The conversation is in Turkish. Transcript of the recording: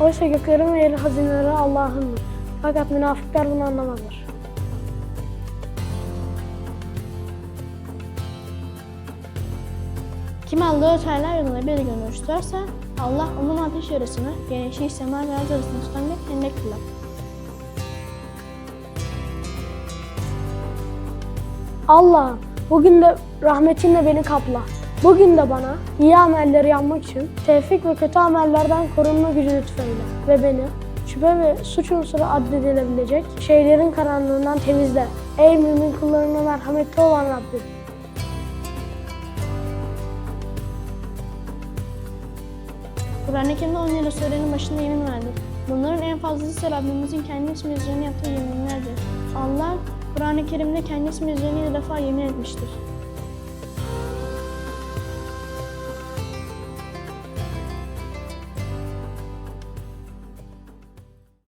Oysa göklerin ve yerin hazineleri Allah'ındır. Fakat münafıklar bunu anlamazlar. Kim Allah'ı Teala yolunda bir gönül tutarsa Allah onun ateş yarısını, güneşi sema ve arz arasında tutan bir hendek kılar. Allah'ım bugün de rahmetinle beni kapla. Bugün de bana iyi amelleri yapmak için tevfik ve kötü amellerden korunma gücü lütfeyle ve beni şüphe ve suç unsuru addedilebilecek şeylerin karanlığından temizle. Ey mümin kullarına merhametli olan Rabbim. Kur'an-ı Kerim'de 10 yılı surenin başında yemin verdik. Bunların en fazlası ise Rabbimizin kendi ismi üzerine yaptığı yeminlerdir. Allah, Kur'an-ı Kerim'de kendi ismi üzerine defa yemin etmiştir.